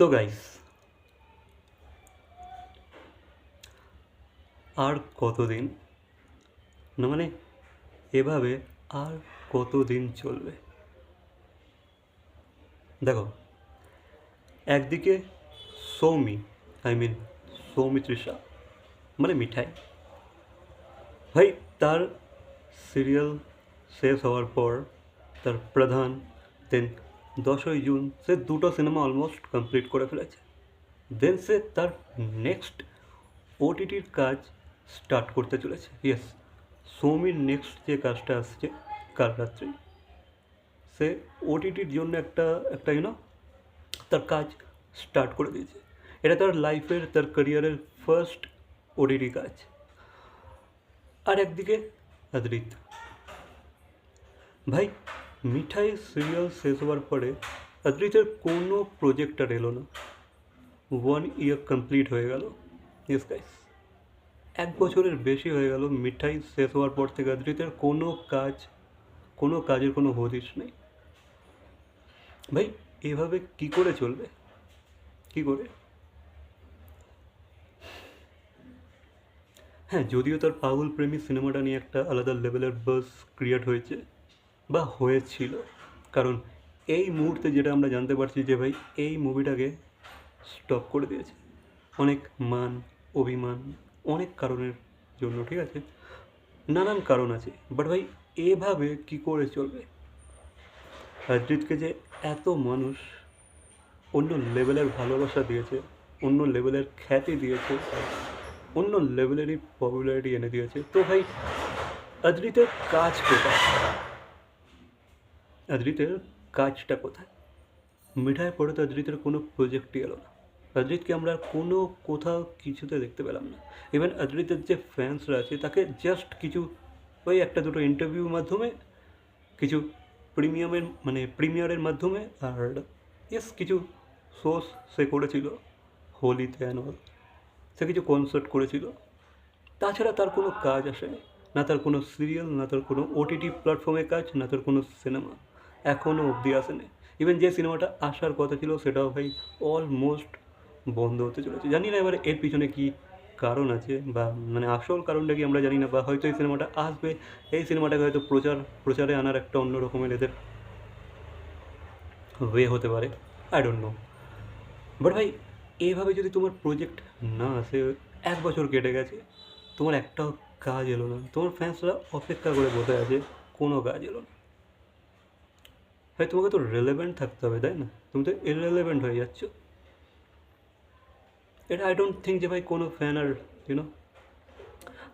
তো গাইস আর কতদিন? না মানে এভাবে আর কতদিন চলবে? দেখো, একদিকে সৌমি আই মিন সৌমিত্রিষা মানে মিঠাই। ভাই, তার সিরিয়াল শেষ হওয়ার পর তার প্রধান দেন দশই জুন সে দুটো সিনেমা অলমোস্ট কমপ্লিট করে ফেলেছে। দেন সে তার নেক্সট ওটিটির কাজ স্টার্ট করতে চলেছে। ইয়েস সৌমির নেক্সট যে কাজটা আসছে কাল রাত্রি, সে ওটিটির জন্য একটা একটা ইউনো তার কাজ স্টার্ট করে দিয়েছে। এটা তার লাইফের তার ক্যারিয়ারের ফার্স্ট ওটিটি কাজ। আর একদিকে অদ্রিত ভাই মিঠাই সিরিয়াল শেষ হওয়ার পরে অদ্রিতের কোনো প্রজেক্ট আর এলো না। ওয়ান ইয়ার কমপ্লিট হয়ে গেল। ইয়েস গাইস এক বছরের বেশি হয়ে গেল মিঠাই শেষ হওয়ার পর থেকে অদ্রিতের কোনো কাজ, কোনো কাজের কোনো হদিশ নেই। ভাই, এভাবে কি করে চলবে? কি করে? হ্যাঁ যদিও তার পাগল প্রেমী সিনেমাটা নিয়ে একটা আলাদা লেভেলের বাস ক্রিয়েট হয়েছে বা হয়েছিল। কারণ এই মুহূর্তে যেটা আমরা জানতে পারছি যে ভাই, এই মুভিটাকে স্টপ করে দিয়েছে। অনেক মান, অভিমান, অনেক কারণের জন্য, ঠিক আছে? নানান কারণ আছে। বাট ভাই, এভাবে কি করে চলবে? অরিজিৎকে যে এত মানুষ অন্য লেভেলের ভালোবাসা দিয়েছে, অন্য লেভেলের খ্যাতি দিয়েছে, অন্য লেভেলেরই পপুলারিটি এনে দিয়েছে, তো ভাই অদ্রিতের কাজ কোথায়? অদ্রিতের কাজটা কোথায়? মিঠাই পড়ে তো অদ্রিতের কোনো প্রজেক্টই এলো না। অদ্রিতকে আমরা কোনো কোথাও কিছুতে দেখতে পেলাম না। ইভেন অদ্রিতের যে ফ্যান্সরা আছে, তাকে জাস্ট কিছু ওই একটা দুটো ইন্টারভিউর মাধ্যমে, কিছু প্রিমিয়ামের মানে প্রিমিয়ারের মাধ্যমে, আর ইয়েস কিছু শোস সে করেছিল, হোলিতে অ্যান্ড অল সে কিছু কনসার্ট করেছিল। তাছাড়া তার কোনো কাজ আসেনি। না তার কোনো সিরিয়াল না তার কোনো ওটিটি প্ল্যাটফর্মে কাজ, না তার কোনো সিনেমা এখনও অবধি আসেনি। ইভেন যে সিনেমাটা আসার কথা ছিল, সেটাও ভাই অলমোস্ট বন্ধ হতে চলেছে। জানি না এবারে এর পিছনে কি কারণ আছে বা মানে আসল কারণটা কি আমরা জানি না, বা হয়তো এই সিনেমাটা আসবে, এই সিনেমাটাকে হয়তো প্রচার, প্রচারে আনার একটা অন্য রকমের এদের ওয়ে হতে পারে। আই ডোন্ট নো বাট ভাই, এইভাবে যদি তোমার প্রজেক্ট না আসে, এক বছর কেটে গেছে, তোমার একটাও কাজ এলো না। তোমার ফ্যান্সরা অপেক্ষা করে বসে আছে, কোনো কাজ এলো না। ভাই, তোমাকে তো রেলেভেন্ট থাকতে হবে, তাই না? তুমি তো ইররেলেভেন্ট হয়ে যাচ্ছ। এটা আই ডোন্ট থিঙ্ক যে ভাই কোনো ফ্যান আর ইউনো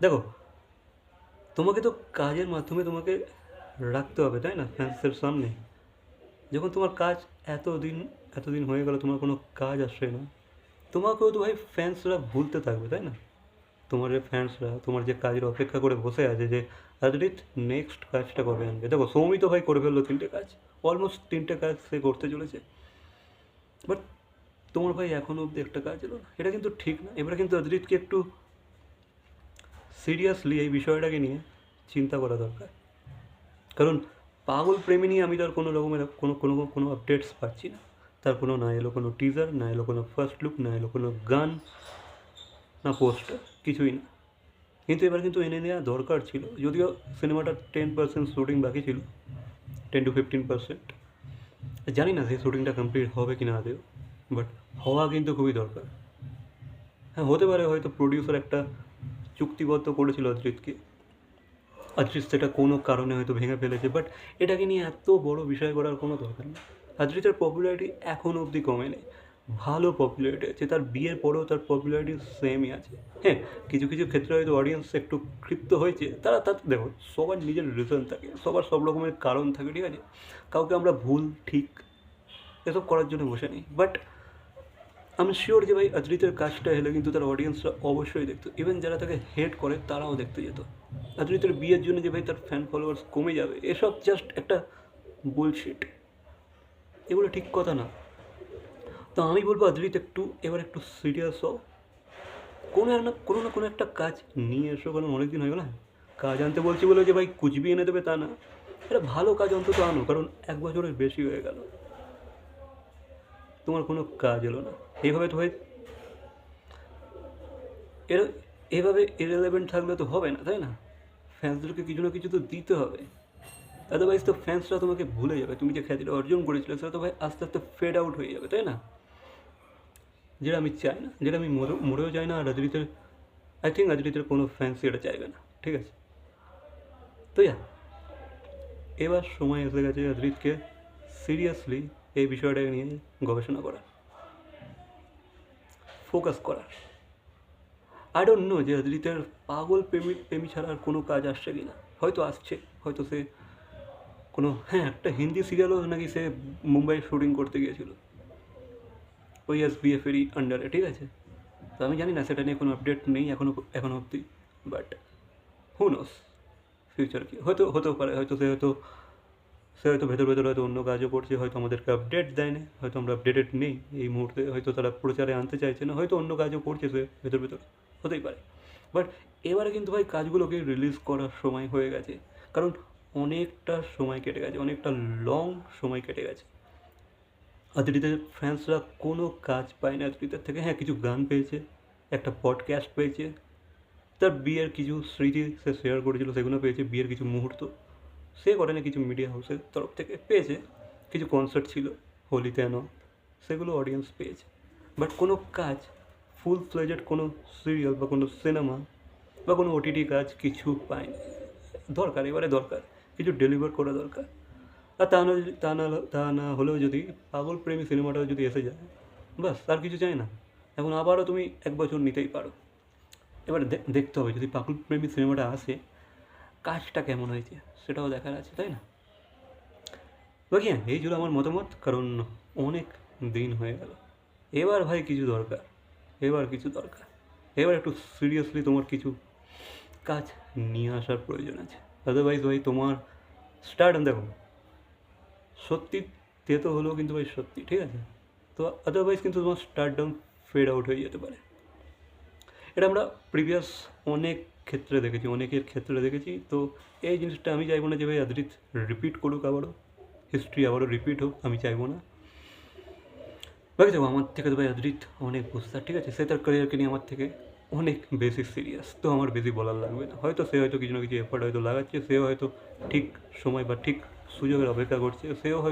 দেখো, তোমাকে তো কাজের মাধ্যমে তোমাকে রাখতে হবে, তাই না? ফ্যান্সের সামনে। যখন তোমার কাজ এতদিন এতদিন হয়ে গেল, তোমার কোনো কাজ আসছে না, তোমাকেও তো ভাই ফ্যান্সরা ভুলতে থাকবে, তাই না? তোমার যে ফ্যান্সরা তোমার যে কাজের অপেক্ষা করে বসে আছে যে অ্যাটলিস্ট নেক্সট কাজটা কবে আনবে? দেখো সৌমি তো ভাই করে ফেলল তিনটে কাজ অলমোস্ট তিনটে কাজ সে করতে চলেছে। বাট তোমার ভাই এখনও অবধি একটা কাজ এলো না। এটা কিন্তু ঠিক না। এবারে কিন্তু অদ্রিতকে একটু সিরিয়াসলি এই বিষয়টাকে নিয়ে চিন্তা করা দরকার। কারণ পাগল প্রেমী নিয়ে আমি তার কোনো রকমের কোনো কোনো কোনো আপডেটস পাচ্ছি না। তার কোনো না এলো কোনো টিজার না এলো কোনো ফার্স্ট লুক না এলো কোনো গান। না পোস্টার কিছুই না। কিন্তু এবার কিন্তু এনে নেওয়া দরকার ছিল। যদিও সিনেমাটা টেন পার্সেন্ট শ্যুটিং বাকি ছিল টেন টু ফিফটিন পার্সেন্ট জানি না সেই শ্যুটিংটা কমপ্লিট হবে কি না আদেও বাট হওয়া কিন্তু খুবই দরকার। হ্যাঁ হতে পারে হয়তো প্রডিউসার একটা চুক্তিবদ্ধ করেছিল অদ্রিতকে অদ্রিত সেটা কোনো কারণে হয়তো ভেঙে ফেলেছে বাট এটাকে নিয়ে এত বড় বিষয় করার কোনো দরকার নেই। অদ্রিতের পপুলারিটি এখনও অবধি কমেনি। ভালো পপুলারিটি আছে। তার বিয়ের পরেও তার পপুলারিটি সেমই আছে। হ্যাঁ কিছু কিছু ক্ষেত্রে হয়তো অডিয়েন্স একটু ক্ষিপ্ত হয়েছে। তারা তার, দেখো, সবার নিজের রিজন থাকে। সবার সব রকমের কারণ থাকে, ঠিক আছে? কাউকে আমরা ভুল, ঠিক, এসব করার জন্য বসে নিই। বাট আমি শিওর যে ভাই, অদ্রিতের কাজটা হলে কিন্তু তার অডিয়েন্সরা অবশ্যই দেখতো। ইভেন যারা তাকে হেট করে, তারাও দেখতে যেত। অদ্রিতের বিয়ের জন্য যে ভাই, তার ফ্যান ফলোয়ার্স কমে যাবে, এসব জাস্ট একটা বুলশিট এগুলো ঠিক কথা না। তো আমি বলব অদ্রিত একটু, এবার একটু সিরিয়াস হও। কোনো না কোনো না কোনো একটা কাজ নিয়ে এসো কারণ অনেকদিন হয়ে গেল না কাজ আনতে বলছি বলে যে ভাই কুচবি এনে দেবে তা না। এটা ভালো কাজ অন্তত আনো, কারণ এক বছরের বেশি হয়ে গেল। তোমার কোনো কাজ হলো না। এইভাবে তো ভাই এর এভাবে ইরেলেভেন্ট থাকলে তো হবে না, তাই না? ফ্যান্সদেরকে কিছু না কিছু তো দিতে হবে। আদারওয়াইজ তো ফ্যান্সরা তোমাকে ভুলে যাবে। তুমি যে খ্যাতিটা অর্জন করেছিলে, সেটা তো ভাই আস্তে আস্তে ফেড আউট হয়ে যাবে, তাই না? যেটা আমি চাই না, যেটা আমি মরে মরেও চাই না, আর রাজনীতির আই থিঙ্ক রাজনীতির কোনো ফ্যান্স এটা চাইবে না, ঠিক আছে? তো ইয়া এবার সময় এসে গেছে অদ্রিতকে সিরিয়াসলি এই বিষয়টাকে নিয়ে গবেষণা করার ফোকাস করার। আই ডোন্ট নো যে অদ্রিতের পাগল প্রেমী প্রেমী ছাড়া আর কোনো কাজ আসছে কি না হয়তো আসছে, হয়তো সে কোনো হ্যাঁ একটা হিন্দি সিরিয়ালও নাকি সে মুম্বাই শুটিং করতে গিয়েছিল। ওই এস বি এফেরই আন্ডারে ঠিক আছে? তো আমি জানি না, সেটা নিয়ে কোনো আপডেট নেই এখনও এখনও অবধি বাট হু নোস ফিউচার কি? হয়তো, হতেও পারে, হয়তো সে হয়তো সে হয়তো ভেতর ভেতর হয়তো অন্য কাজও করছে, হয়তো আমাদেরকে আপডেট দেয় না হয়তো আমরা আপডেটেড নেই এই মুহূর্তে, হয়তো তারা প্রচারে আনতে চাইছে না, হয়তো অন্য কাজও করছে সে ভেতর ভেতর, হতেই পারে। বাট এবারে কিন্তু ভাই কাজগুলোকে রিলিজ করার সময় হয়ে গেছে, কারণ অনেকটা সময় কেটে গেছে, অনেকটা লং সময় কেটে গেছে। অদিতিদের ফ্যান্সরা কোনো কাজ পায় না। অদিতিদের থেকে হ্যাঁ কিছু গান পেয়েছে, একটা পডকাস্ট পেয়েছে। তার বিয়ের কিছু স্মৃতি সে শেয়ার করেছিল, সেগুলো পেয়েছে, বিয়ের কিছু মুহূর্ত। সে করে না কিছু মিডিয়া হাউসের তরফ থেকে পেয়েছে। কিছু কনসার্ট ছিল, হোলিতে এনো সেগুলো অডিয়েন্স পেয়েছে। বাট কোনো কাজ ফুল ফ্লেজেড কোনো সিরিয়াল বা কোনো সিনেমা বা কোনো ওটিটি কাজ কিছু পায়নি। দরকার, এবারে দরকার, কিছু ডেলিভার করা দরকার। আর তা না তা না তা না হলেও যদি পাগল প্রেমী সিনেমাটাও যদি এসে যায় বাস আর কিছু চাই না। এখন আবারও তুমি এক বছর নিতেই পারো। এবার দেখতে হবে যদি পাগল প্রেমী সিনেমাটা আসে, কাজটা কেমন হয়েছে সেটাও দেখার আছে, তাই না? বাকি হ্যাঁ এই ছিল আমার মতামত, কারণ অনেক দিন হয়ে গেল। এবার ভাই কিছু দরকার, এবার কিছু দরকার। এবার একটু সিরিয়াসলি তোমার কিছু কাজ নিয়ে আসার প্রয়োজন আছে। আদারওয়াইজ ভাই, তোমার স্টার্ট দেখো সত্যি তেতো হলেও কিন্তু ভাই সত্যি, ঠিক আছে? তো আদারওয়াইজ কিন্তু তোমার স্টার ডাউন ফেড আউট হয়ে যেতে পারে। এটা আমরা প্রিভিয়াস অনেক ক্ষেত্রে দেখেছি, অনেকের ক্ষেত্রে দেখেছি। তো এই জিনিসটা আমি চাইব না যে ভাই আদৃত রিপিট করুক আবারও। হিস্ট্রি আবারও রিপিট হোক, আমি চাইব না। বাকি দেখো, আমার থেকে তো ভাই আদৃত অনেক বুঝতার, ঠিক আছে? সে তার ক্যারিয়ারকে নিয়ে আমার থেকে অনেক বেশি সিরিয়াস তো আমার বেশি বলার লাগবে না। হয়তো সে হয়তো কিছু না কিছু এফার্ট হয়তো লাগাচ্ছে সে হয়তো ঠিক সময় বা ঠিক সুযোগের অপেক্ষা করছে সেও হয়তো